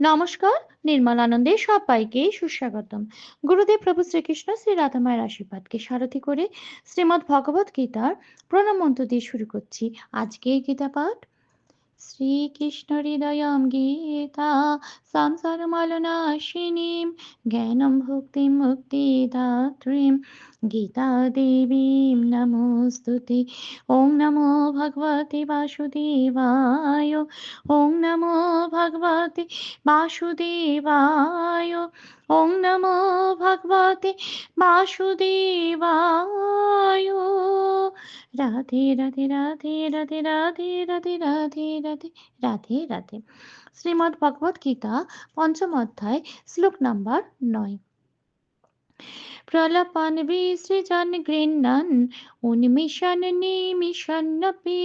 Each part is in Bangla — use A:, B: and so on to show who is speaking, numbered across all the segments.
A: নমস্কার, নির্মল আনন্দে সবাইকে সুস্বাগতম। গুরুদেব প্রভু শ্রীকৃষ্ণ শ্রী রাধামায়ের আশীর্বাদকে সারথি করে শ্রীমদ্ ভগবত গীতার প্রণাম মন্ত্র দিয়ে শুরু করছি। আজকে গীতা পাঠ শ্রীকৃষ্ণ হৃদয় গীতা সংসার মালনাশিনী জ্ঞানম ভক্তি মুক্তি দাত্রীম গীতা দেবী নমস্তুতি ওং নমো ভগবতী বাসুদেবায় ওং নমো ভগবতী বাসুদেবায় ওং নমো ভগবতে বাসুদেবায়। রাধে রাধে রাধে রাধে রাধে রাধে রাধে রাধে রাধে রাধে। শ্রীমদ্ ভগবদ্গীতা গীতা পঞ্চম অধ্যায়, শ্লোক নাম্বার নয়। প্রলাপান বিসৃজন গৃহ্ণন উন্মিষণ নিমিষন্নপি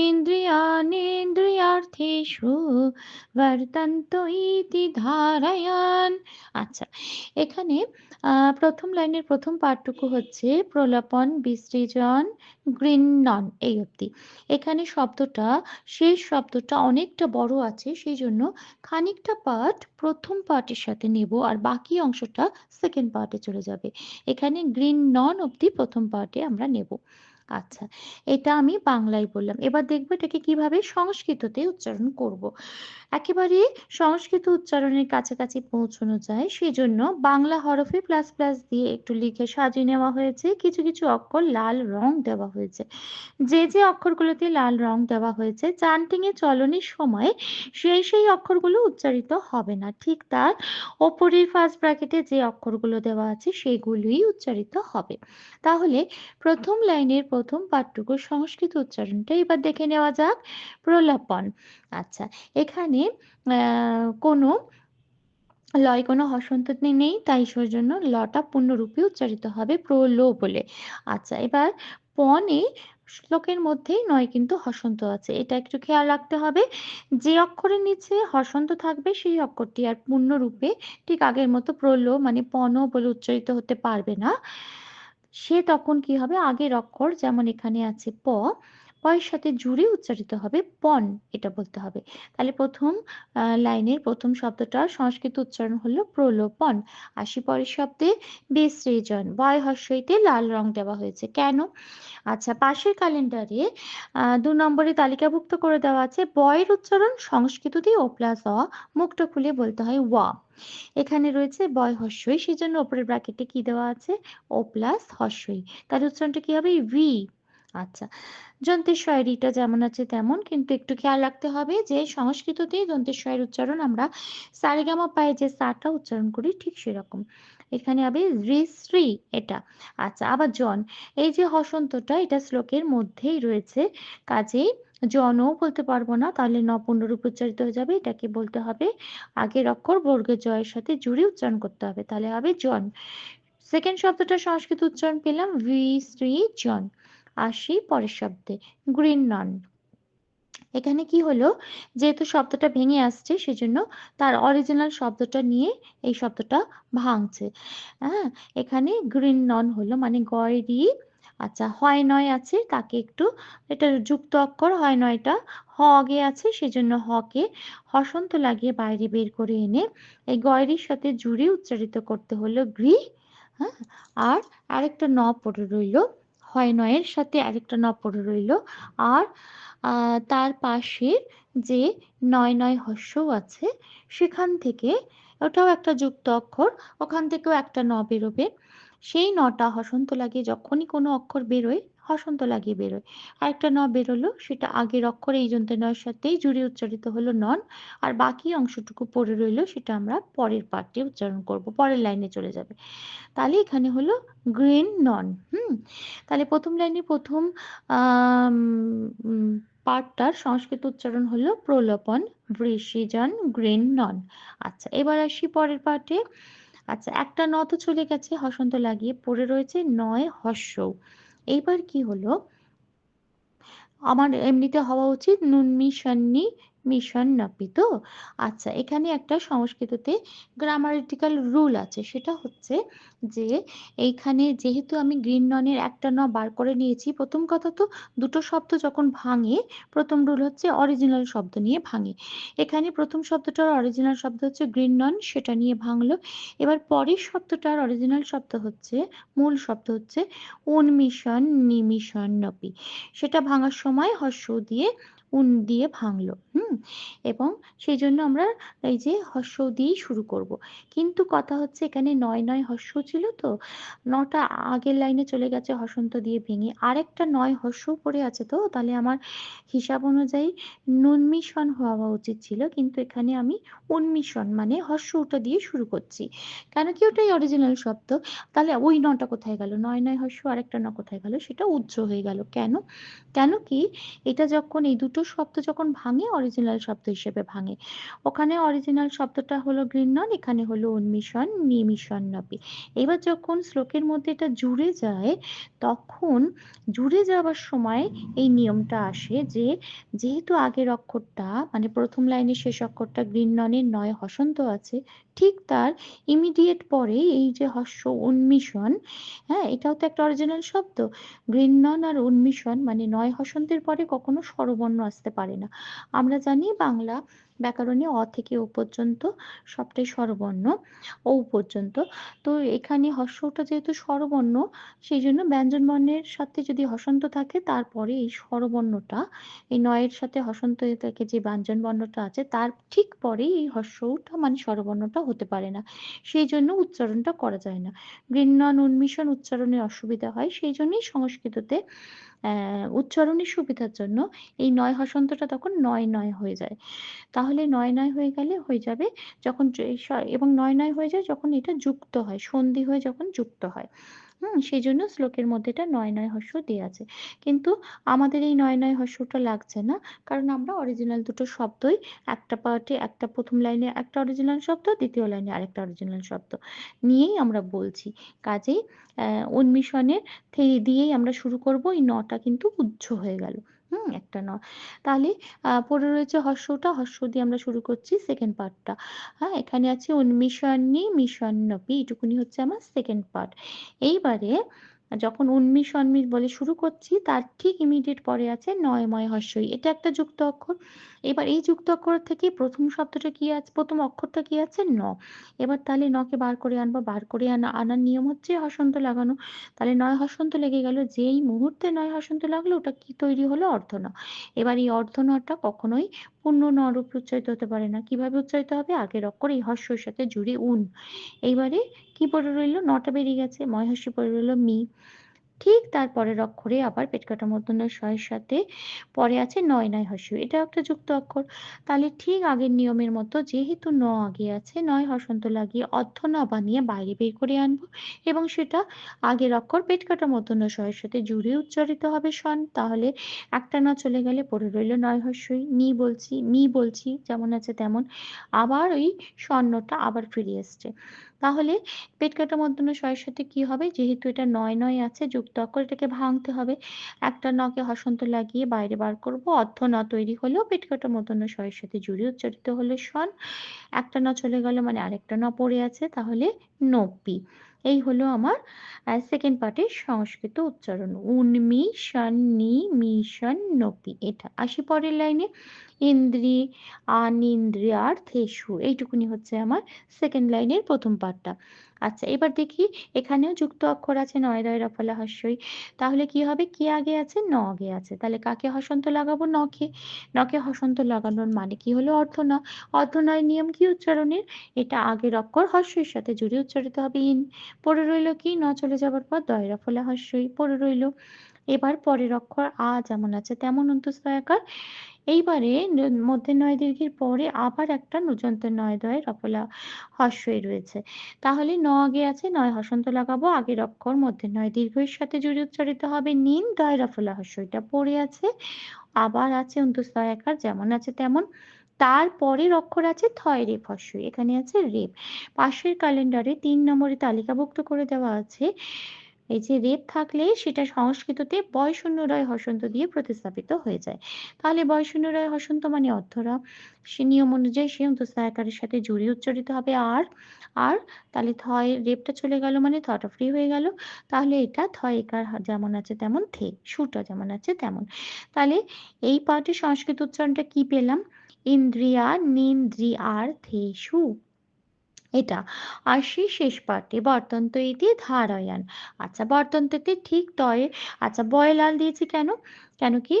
A: ইন্দ্রিয়ানেন্দ্রিয়ার্থেষু বর্তন্ত ইতি ধারায়ণ আচ্ছা এখানে প্রথম লাইনের প্রথম পাঠটুকু হচ্ছে প্রলাপন, বিসৃজন গৃহ্ণন এই অব্দি এখানে শব্দটা, শেষ শব্দটা অনেকটা বড় আছে সেই জন্য খানিকটা পাঠ প্রথম পার্টের সাথে নেব আর বাকি অংশটা সেকেন্ড পার্টে চলে যাবে। এখানে গ্রিন নন অব্দি প্রথম পার্টে আমরা নেব। আচ্ছা এটা আমি বাংলায় বললাম। এবার দেখব এটাকে কীভাবে সংস্কৃততে উচ্চারণ করব। একেবারে সংস্কৃত উচ্চারণের কাছাকাছি পৌঁছানো যায়, সেজন্য বাংলা হরফে প্লাস প্লাস দিয়ে একটু লিখে সাজিয়ে নেওয়া হয়েছে। কিছু কিছু অক্ষর লাল রং দেওয়া হয়েছে। যে যে অক্ষরগুলোতে লাল রং দেওয়া হয়েছে চান্টিং এ চলনের সময় সেই সেই অক্ষরগুলো উচ্চারিত হবে না। ঠিক তার ওপরের ফার্স্ট ব্র্যাকেটে যে অক্ষরগুলো দেওয়া আছে, সেগুলোই উচ্চারিত হবে। তাহলে প্রথম লাইনের প্রথম পাঠটুকু সংস্কৃত উচ্চারণটা এবার দেখে নেওয়া যাক। প্রলাপন আচ্ছা এখানে কোনো লয় কোনো হসন্ত নেই, তাই জন্য লটা পূর্ণরূপে উচ্চারিত হবে প্রলো বলে। আচ্ছা এবার পনে শ্লোকের মধ্যেই নয় কিন্তু হসন্ত আছে, এটা একটু খেয়াল রাখতে হবে। যে অক্ষরের নিচে হসন্ত থাকবে, সেই অক্ষরটি আর পূর্ণরূপে ঠিক আগের মতো প্রল মানে পন বলে উচ্চারিত হতে পারবে না। সে তখন কি হবে? আগের অক্ষর যেমন এখানে আছে প পয়ের সাথে জুড়ে উচ্চারিত হবে পন, এটা বলতে হবে। তাহলে প্রথম লাইনের প্রথম শব্দটা সংস্কৃত উচ্চারণ হলো প্রলোপন। আশি পরের শব্দে, বিসৃজন বয় হর্ষইতে লাল রং দেওয়া হয়েছে। কেন? আচ্ছা পাশের ক্যালেন্ডারে দু নম্বরে তালিকাভুক্ত করে দেওয়া আছে, বয়ের উচ্চারণ সংস্কৃত দিয়ে ও প্লাস অ মুখটা খুলে বলতে হয় ওয়া এখানে রয়েছে বয় হর্ষই সেই জন্য ওপরের ব্র্যাকেটে কি দেওয়া আছে? ও প্লাস হর্ষই তার উচ্চারণটা কি হবে? ভি আচ্ছা যন্ত্রেশ্বয়রিটা যেমন আছে তেমন, কিন্তু একটু খেয়াল রাখতে হবে যে সংস্কৃততে যন্ত্রেশ্বয়ের উচ্চারণ আমরা সারেগামা পায়ে যে সাটা উচ্চারণ করি ঠিক সেরকম। এখানে হবে রি শ্রী এটা। আচ্ছা আবার জন, এই যে হসন্তটা, এটা শ্লোকের মধ্যেই রয়েছে। কাজেই জনও বলতে পারব না, তাহলে নপূর্ণরূপ উচ্চারিত হয়ে যাবে, এটাকে বলতে হবে আগের অক্ষর বর্গের জয়ের সাথে জুড়ে উচ্চারণ করতে হবে, তাহলে হবে জন। সেকেন্ড শব্দটা সংস্কৃত উচ্চারণ পেলাম ভি শ্রী, জন। আসি পরের শব্দে গ্রিন নন। এখানে কি হলো, যেহেতু শব্দটা ভেঙে আসছে, সেজন্য তার অরিজিনাল শব্দটা নিয়ে এই শব্দটা ভাঙছে। হ্যাঁ এখানে গ্রিন নন হলো মানে গয়রি আচ্ছা হয় নয় আছে, তাকে একটু এটা যুক্ত অক্ষর, হয় নয়টা। হ আগে আছে, সেজন্য হকে। হসন্ত লাগিয়ে বাইরে বের করে এনে এই গয়রির সাথে জুড়ে উচ্চারিত করতে হলো গ্রি হ্যাঁ? আর আরেকটা ন পড়ে রইল, হয় নয়ের সাথে আরেকটা ন পড়ে রইল। আর তার পাশে যে নয় নয় হস্যও আছে, সেখান থেকে ওটাও একটা যুক্ত অক্ষর, ওখান থেকেও একটা ন বেরোবে। সেই নটা হসন্ত লাগিয়ে যখনই কোনো অক্ষর বেরোয়, হসন্ত লাগিয়ে বেরোয়। আরেকটা ন বেরোলো, সেটা আগের অক্ষর এই যন্ত্র নয়ের সাথেই জুড়ে উচ্চারিত হলো নন। আর বাকি অংশটুকু পড়ে রইল, সেটা আমরা পরের পার্টে উচ্চারণ করব, পরের লাইনে চলে যাবে। তাহলে এখানে হলো গ্রিন নন, হুম? তাহলে প্রথম লাইনে প্রথম পার্টটার সংস্কৃত উচ্চারণ হলো প্রলোপন বৃষিজন গ্রিন নন। আচ্ছা এবার আসি পরের পার্টে আচ্ছা একটা ন তো চলে গেছে, হসন্ত লাগিয়ে পড়ে রয়েছে, নয় হস্য। এইবার কি হলো? আমার এমনিতে হওয়া উচিত, নুনমি সন্নি মিশন নাপি তো? আচ্ছা এখানে একটা সংস্কৃততে গ্রামারিটিক্যাল রুল আছে। সেটা হচ্ছে যে এইখানে যেহেতু আমি গ্রিন ননের একটা ন বার করে নিয়েছি, প্রথম কথা তো দুটো শব্দ যখন ভাঙে, প্রথম রুল হচ্ছে অরিজিনাল শব্দ নিয়ে ভাঙে। এখানে প্রথম শব্দটার অরিজিনাল শব্দ হচ্ছে গ্রিন নন সেটা নিয়ে ভাঙলো। এবার পরের শব্দটার অরিজিনাল শব্দ হচ্ছে, মূল শব্দ হচ্ছে উন্মিশন নিমিশন নপি। সেটা ভাঙার সময় হর্ষ দিয়ে উন দিয়ে ভাঙলো, হুম? এবং সেই জন্য আমরা এই যে হর্ষ দিয়েই শুরু করব। কিন্তু কথা হচ্ছে এখানে নয় নয় হর্ষ ছিল তো, নটা আগের লাইনে চলে গেছে হসন্ত দিয়ে ভেঙে। আরেকটা নয় হর্ষ পড়ে আছে তো, তাহলে আমার হিসাব অনুযায়ী নুনমিশন হওয়া উচিত ছিল, কিন্তু এখানে আমি উন্মিশন মানে হর্ষ ওটা দিয়ে শুরু করছি। কেন কি ওটাই অরিজিনাল শব্দ? তাহলে ওই নটা কোথায় গেল? নয় নয় হর্ষ আরেকটা ন কোথায় গেল? সেটা উজ্জ্ব হয়ে গেল। কেন? কেন কি এটা যখন এই দুটো শব্দ যখন ভাঙে অরিজিনাল শব্দ হিসেবে ভাঙে। ওখানে অরিজিনাল শব্দটা হলো নন এখানে হলো উন্মিশন নিমিশন নবী এবার যখন শ্লোকের মধ্যে এটা জুড়ে যায়, তখন জুড়ে যাওয়ার সময় এই নিয়মটা আসে যে, যেহেতু আগের অক্ষরটা মানে প্রথম লাইনের শেষ অক্ষরটা ননের নয়, হসন্ত আছে ঠিক তার ইমিডিয়েট পরে এই যে হস্য উন্মিশন হ্যাঁ এটাও তো একটা অরিজিনাল শব্দ। গ্রিন আর উন্মিশন মানে নয় হসন্তের পরে কখনো স্বরবর্ণ আসতে পারে না। আমরা জানি বাংলা ব্যাকরণে অ থেকে ও পর্যন্ত সবটাই স্বরবর্ণ, ও পর্যন্ত। তো এখানে হর্ষটা যেহেতু স্বরবর্ণ, সেই জন্য ব্যঞ্জন বর্ণের সাথে যদি হসন্ত থাকে, তারপরে এই স্বরবর্ণটা, এই নয়ের সাথে হসন্ত থেকে যে ব্যঞ্জন বর্ণটা আছে, তার ঠিক পরে এই হর্ষটা মানে স্বরবর্ণটা হতে পারে না। সেই জন্য উচ্চারণটা করা যায় না। গৃহ্ণন উন্মিশন উচ্চারণের অসুবিধা হয়, সেই জন্যই সংস্কৃততে উচ্চারণের সুবিধার জন্য এই নয় হসন্তটা তখন নয় নয় হয়ে যায়। তাহলে নয় নয় হয়ে গেলে হয়ে যাবে যখন এবং নয় নয় হয়ে যায় যখন এটা যুক্ত হয়, সন্ধি হয়ে যখন যুক্ত হয়। হুম সেই জন্য শ্লোকের মধ্যে এটা নয় নয় হস্য দিয়ে আছে। কিন্তু আমাদের এই নয় নয় হস্যটা লাগছে না, কারণ আমরা অরিজিনাল দুটো শব্দই, একটা পার্টে একটা প্রথম লাইনে একটা অরিজিনাল শব্দ, দ্বিতীয় লাইনে আরেকটা অরিজিনাল শব্দ নিয়েই আমরা বলছি। কাজেই উন্মিশনের দিয়েই আমরা শুরু করব, এই নটা কিন্তু উজ্জ হয়ে গেল। হুম, একটা নয়। তাহলে পরে রয়েছে হর্ষটা, হর্ষ দিয়ে আমরা শুরু করছি সেকেন্ড পার্টটা হ্যাঁ এখানে আছে উন্মিশন্নি মিশন্নপি, এটুকুনি হচ্ছে আমার সেকেন্ড পার্ট এইবারে যখন উন্মিষ অন্মিষ বলে শুরু করছি, তার ঠিক ইমিডিয়েট পরে আছে নয়ময় হর্ষই। এটা একটা যুক্ত অক্ষর। এবার এই যুক্ত অক্ষর থেকে প্রথম শব্দটা কি আছে, প্রথম অক্ষরটা কি আছে? ন। এবার তাহলে নকে বার করে আনব, বার করে আনা, আনার নিয়ম হচ্ছে হসন্ত লাগানো। তাহলে নয় হসন্ত লেগে গেল, যেই মুহূর্তে নয় হসন্ত লাগল, ওটা কি তৈরি হলো? অর্ধন এবার এই অর্ধনটা কখনোই পূর্ণ নরূপ উচ্চারিত হতে পারে না। কীভাবে উচ্চারিত হবে? আগের অক্ষর এই হর্ষর সাথে জুড়ে উন। এইবারে কি পড়ে রইল? নটা বেরিয়ে গেছে। ময়হর্ষি পড়ে রইল মি। ঠিক তার পরের অক্ষরে আবার পেট কাটা মূর্ধন্য শয়ের সাথে পরে আছে নয় নয় হস্য এটা একটা যুক্ত অক্ষর। তাহলে ঠিক আগের নিয়মের মতো যেহেতু ন আগে আছে, নয় হসন্ত লাগিয়ে অর্ধ ন বানিয়ে বাইরে বের করে আনব এবং সেটা আগের অক্ষর পেট কাটা মূর্ধন্য শয়ের সাথে জুড়ে উচ্চারিত হবে সন। তাহলে একটা না চলে গেলে পড়ে রইল নয় হস্যই। নি বলছি, মি বলছি, যেমন আছে তেমন। আবার ওই স্বর্ণটা আবার ফিরে এসছে। তাহলে পেট কাটা মধ্যন্য শয়ের সাথে কি হবে? যেহেতু এটা নয় নয় আছে, যুক্ত এটাকে ভাঙতে হবে। একটা নকে হসন্ত লাগিয়ে বাইরে বার করব। অর্ধ ন তৈরি হলেও পেট কাটা মধ্যন্য শয়ের সাথে জুড়ে উচ্চারিত হলে সন একটা ন চলে গেল মানে আরেকটা ন পড়ে আছে, তাহলে নব্বি। এই হলো আমার সেকেন্ড পার্টের সংস্কৃত উচ্চারণ। উন্মিশন নিমিশন নপি এটা আসি পরের লাইনে। ইন্দ্রি, আনিন্দ্রিয়ার্থেষু। এইটুকুনি হচ্ছে আমার সেকেন্ড লাইনের প্রথম পার্টটা আচ্ছা এবার দেখি এখানেও যুক্ত অক্ষর আছে নয় দয় রফলা হস্যই তাহলে কি হবে? কি আগে আছে? ন আগে আছে। তাহলে কাকে হসন্ত লাগাবো? নখে নখে হসন্ত লাগানোর মানে কি হলো? অর্থ ন। অর্থ নয় নিয়ম কি উচ্চারণের? এটা আগের অক্ষর হস্যের সাথে জুড়ে উচ্চারিত হবে ইন। পড়ে রইল কি? ন চলে যাবার পর দয় রফলা হস্যই পড়ে রইল এবার পরের অক্ষর আ যেমন আছে, তেমন অন্তঃস্থয়াকার এইবারে মধ্যে নয় দীর্ঘের পরে আবার একটা নুজন্ত নয় দয় রফলা হস্যই রয়েছে। তাহলে ন আগে আছে, নয় হসন্ত লাগাবো। আগের অক্ষর মধ্যে নয় দীর্ঘের সাথে জুড়ে উচ্চারিত হবে নিন দয় রফলা হস্যইটা পড়ে আছে। আবার আছে অন্তঃস্থয়াকার যেমন আছে তেমন। তারপরের অক্ষর আছে থয় রেপ হস্যই এখানে আছে রেপ পাশের ক্যালেন্ডারে তিন নম্বরে তালিকাভুক্ত করে দেওয়া আছে এই যে রেপ থাকলে সেটা সংস্কৃততে বয় শূন্য রয় হসন্ত দিয়ে প্রতিস্থাপিত হয়ে যায়। তাহলে বয় শূন্য রয় হসন্ত মানে অর্থরা সে নিয়ম অনুযায়ী সে অন্তস্থায়কারের সাথে জুড়ি উচ্চারিত হবে আর আর তাহলে থয় রেপটা চলে গেল মানে থটা ফ্রি হয়ে গেল। তাহলে এটা থয় একার যেমন আছে তেমন থে সুটা যেমন আছে তেমন। তাহলে এই পাঠে সংস্কৃত উচ্চারণটা কি পেলাম? ইন্দ্রিয়া নিন্দ্রিয়ার থে সু। এটা। আর সেই শেষ পাটি বর্তন্ত ইতি ধারায়ান আচ্ছা বর্তন্ততে ঠিক তয়ে আচ্ছা বয় লাল দিয়েছি কেন? কেন কি?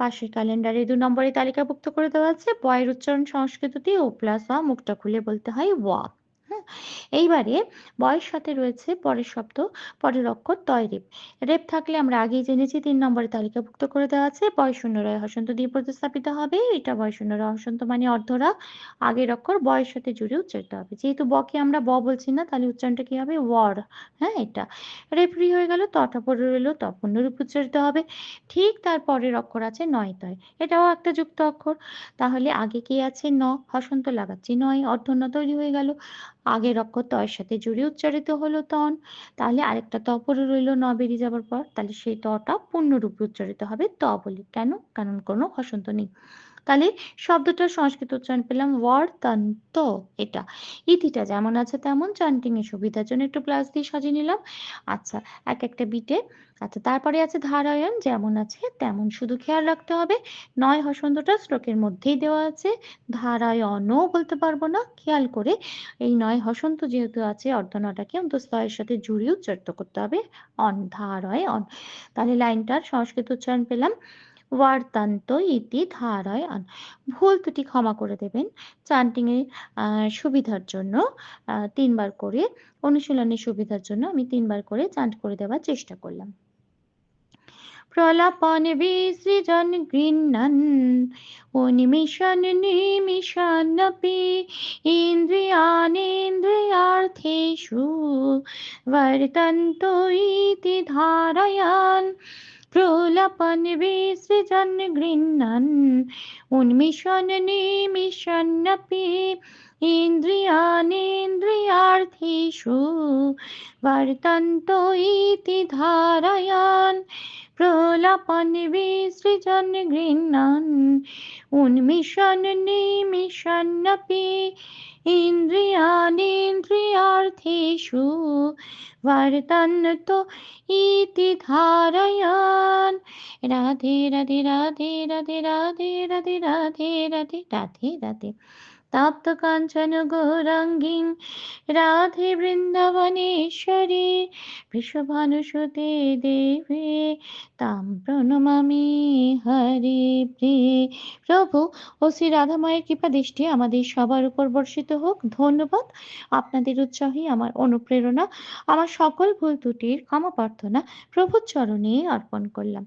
A: পাশের ক্যালেন্ডারে দু নম্বরে তালিকাভুক্ত করে দেওয়া আছে, বয়ের উচ্চারণ সংস্কৃততে ও প্লাস ওয়া মুখটা খুলে বলতে হয় ওয়া হ্যাঁ এইবারে বয়ের সাথে রয়েছে পরের শব্দ, পরের অক্ষর তয় রেপ রেপ থাকলে আমরা আগেই জেনেছি, তিন নম্বরে তালিকাভুক্ত করে দেওয়া আছে। বয় শূন্য রয় হসন্ত দিয়ে প্রতিস্থাপিত হবে। এটা বয় শূন্য রয় হসন্ত মানে অর্ধরা। আগের অক্ষর বয়ের সাথে জুড়ে উচ্চারিত হবে। যেহেতু বকে আমরা ব বলছি না, তাহলে উচ্চারণটা কি হবে? ওয়ার। হ্যাঁ এটা। রেফ্রি হয়ে গেল তটা পরে রইল, ত উচ্চারিত হবে। ঠিক তার পরের অক্ষর আছে নয় তয়। এটাও একটা যুক্ত অক্ষর। তাহলে আগে কি আছে ন? হসন্ত লাগাচ্ছি নয়। অর্ধন্য তৈরি হয়ে গেল। আগের অক্ষর তয়ের সাথে জুড়ে উচ্চারিত হলো তন। তাহলে আরেকটা ত পরে রইল ন বেরিয়ে যাবার পর। তাহলে সেই তটা পূর্ণরূপে উচ্চারিত হবে ত বলে। কেন? কারণ কোনো হসন্ত নেই। তাহলে শব্দটা সংস্কৃত উচ্চারণ পেলাম ওয়ার্তান্ত, এটা। ইতিটা যেমন আছে তেমন চান্টিং এর সুবিধার জন্য একটু প্লাস দিয়ে সাজিয়ে নিলাম। আচ্ছা এক একটা বিটে আচ্ছা তারপরে আছে ধারায়ণ, যেমন আছে তেমন। শুধু খেয়াল রাখতে হবে, নয় হসন্তটা শ্লোকের মধ্যেই দেওয়া আছে। ধারায়ণও বলতে পারব না, খেয়াল করে। এই নয় হসন্ত যেহেতু আছে, অর্ধনটাকে অন্তস্তয়ের সাথে জুড়ে উচ্চারিত করতে হবে। অন ধারায় অন তাহলে লাইনটার সংস্কৃত উচ্চারণ পেলাম। ওয়ার্তান্ত ইতি ধারায় আন। ভুল ত্রুটি ক্ষমা করে দেবেন। চান্টিং এর সুবিধার জন্য তিনবার করে অনুশীলনের সুবিধার জন্য আমি তিনবার করে চান্ট করে দেওয়ার চেষ্টা করলাম। প্রলাপন বিসৃজন গৃহ্ণন উন্মিষণ নিমিষন্নপি ইন্দ্রিয়ানেন্দ্রিয়ার্থেষু, বর্তন্ত ইতি ধারয়ান প্রলাপন বিসৃজন গৃহ্ণন উন্মিষণ নিমিষন্নপি, ইন্দ্রিয়ানেন্দ্রিয়ার্থেষু, বর্তন্ত ইতি ধারয়ান, প্রলাপন বিসৃজন গৃহ্ণন উন্মিষণ নিমিষন্নপি, ইন্দ্রিয়ানেন্দ্রিয়ার্থেষু, বর্তন্ত ইতি ধারয়ান। রাধে রাধে রাধে রাধে রাধে রাধে রাধে রাধে রাধে রাধে তপ্ত কাঞ্চন গৌরাঙ্গীং রাধে বৃন্দাবনেশ্বরী বিশ্বভানুসুতে দেবে তাম প্রণমামি হরে প্রিয়ে প্রভু ও শ্রী রাধামায়ের কৃপা দৃষ্টি আমাদের সবার উপর বর্ষিত হোক ধন্যবাদ আপনাদের উৎসাহী আমার অনুপ্রেরণা আমার সকল ভুল ত্রুটির ক্ষমা প্রার্থনা প্রভুর চরণে অর্পণ করলাম